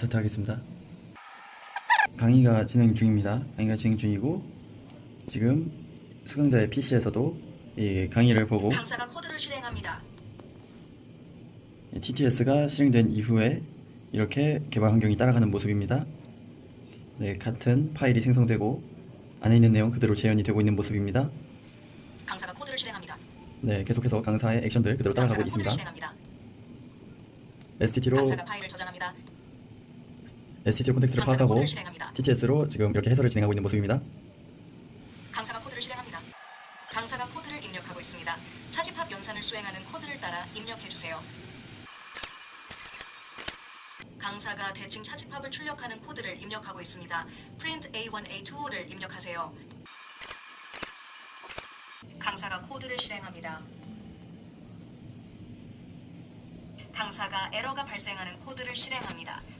스타트 하겠습니다. 강의가 진행 중입니다. 강의가 진행 중이고 지금 수강자의 PC에서도 이 강의를 보고 강사가 코드를 실행합니다. TTS가 실행된 이후에 이렇게 개발 환경이 따라가는 모습입니다. 네, 같은 파일이 생성되고 안에 있는 내용 그대로 재현이 되고 있는 모습입니다. 강사가 코드를 실행합니다. 네, 계속해서 강사의 액션들 그대로 따라가고 있습니다. STT로 강사가 파일을 저장합니다. STT로 콘텍스트를 파악하고. TTS로 지금 이렇게 해설을 진행하고 있는 모습입니다. 강사가 코드를 실행합니다. 강사가 코드를 입력하고 있습니다. 차집합 연산을 수행하는 코드를 따라 입력해 주세요. 강사가 대칭 차집합을 출력하는 코드를 입력하고 있습니다. print A1, A2를 입력하세요. 강사가 코드를 실행합니다. 강사가 에러가 발생하는 코드를 실행합니다.